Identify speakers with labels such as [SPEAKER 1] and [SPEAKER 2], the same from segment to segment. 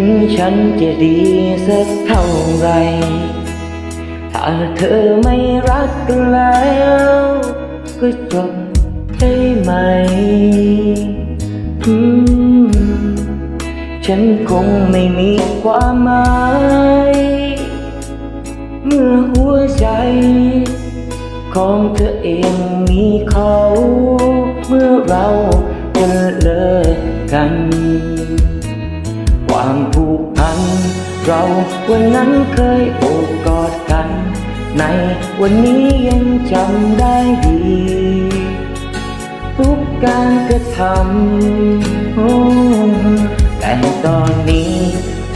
[SPEAKER 1] ถึงฉันจะดีสักเท่าไหรถ้าเธอไม่รักแล้วก็จบใช่ไหม ฉันคงไม่มีความหมาย เมื่อหัวใจ ของเธอเองมีเขา เมื่อเราจะเลิก เราวันนั้นเคยโอบกอดกัน ในวันนี้ยังจำได้ดี ทุกการกระทำแต่ตอนนี้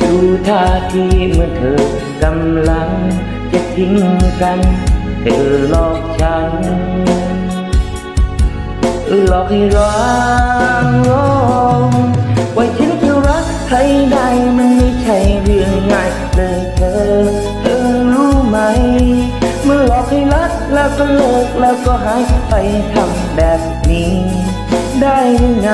[SPEAKER 1] ดูท่าทีเมื่อเธอกำลัง จะทิ้งกัน เธอหลอกฉันหลอกให้รักโอ้ว่าฉันจะรักใครได้มัน ก็เลิกแล้วก็หายไปทำแบบนี้ ได้ยังไง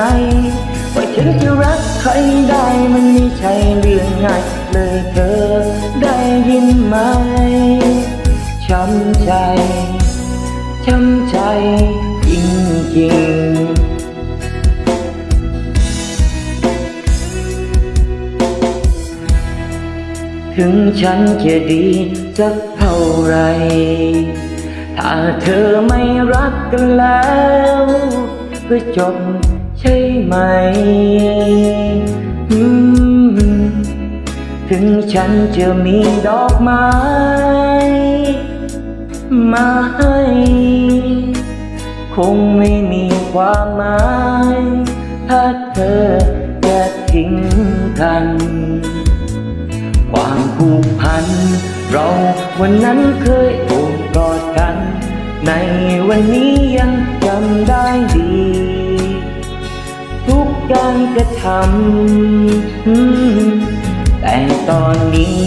[SPEAKER 1] ว่าฉันจะรักใครได้มันไม่ใช่เรื่องง่ายเลยเธอได้ยินไหม ช้ำใจ ช้ำใจจริงๆถึงฉันจะดีสักเท่าไหร ถ้าเธอไม่รักกันแล้วก็จบใช่ไหม ถึงฉันจะมีดอกไม้มาให้ คงไม่มีความหมาย ถ้าเธอจะทิ้งกัน ความผูกพัน เราวันนั้นเคยโอ ในวันนี้ยังจำได้ดี ทุกการกระทำแต่ตอนนี้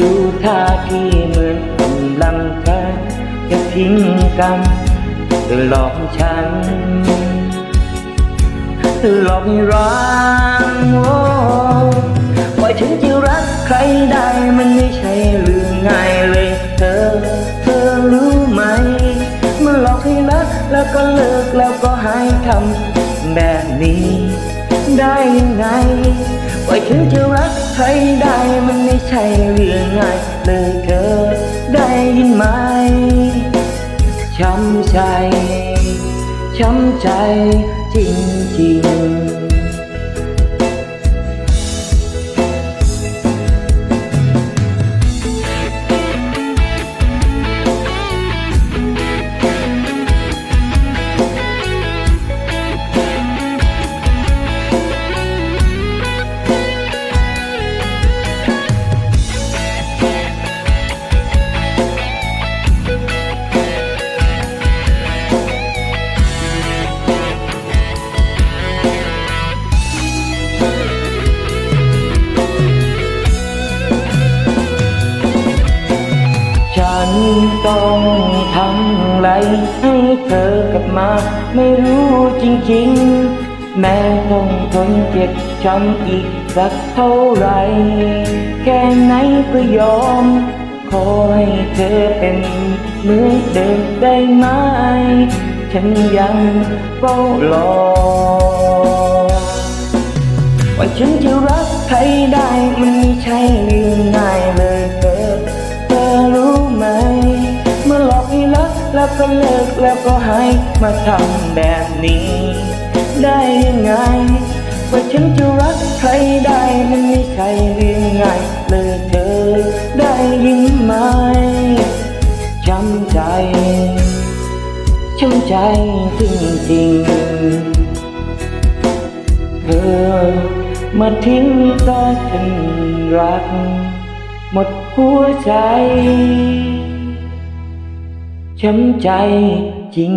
[SPEAKER 1] ดูท่าทีเหมือนกำลังแค่จะทิ้งกันเธอหลอกฉันหลอกให้รักโอ้ว่าฉันจะรักใครได้มันไม่ใช่ ก็เลิกแล้วก็หายทำแบบนี้ ได้ยังไงว่าฉันจะรักใครได้มันไม่ใช่เรื่องง่ายเลยเธอได้ยินไหม ช้ำใจ ช้ำใจจริงๆ ต้องทำไรให้เธอกลับมา ไม่รู้จริงๆ แม้ต้องทนเจ็บช้ำอีกสักเท่าไหรแค่ไหนก็ยอม ขอให้เธอเป็นเหมือนเดิมได้ไหม ฉันยังเฝ้ารอ ว่าฉันจะรักใครได้มันม่ เลิกแล้วก็ใหายมาทำแบบนี้ ได้ยังไง ว่าฉันจะรักใครได้มันไม่ใช่เรื่องง่ายเลยเธอได้ยินไหมช้ำใจช้ำใจจริงๆเธอมาทิ้งตอนฉันรัก หมดหัวใจ ช้ำใจจริง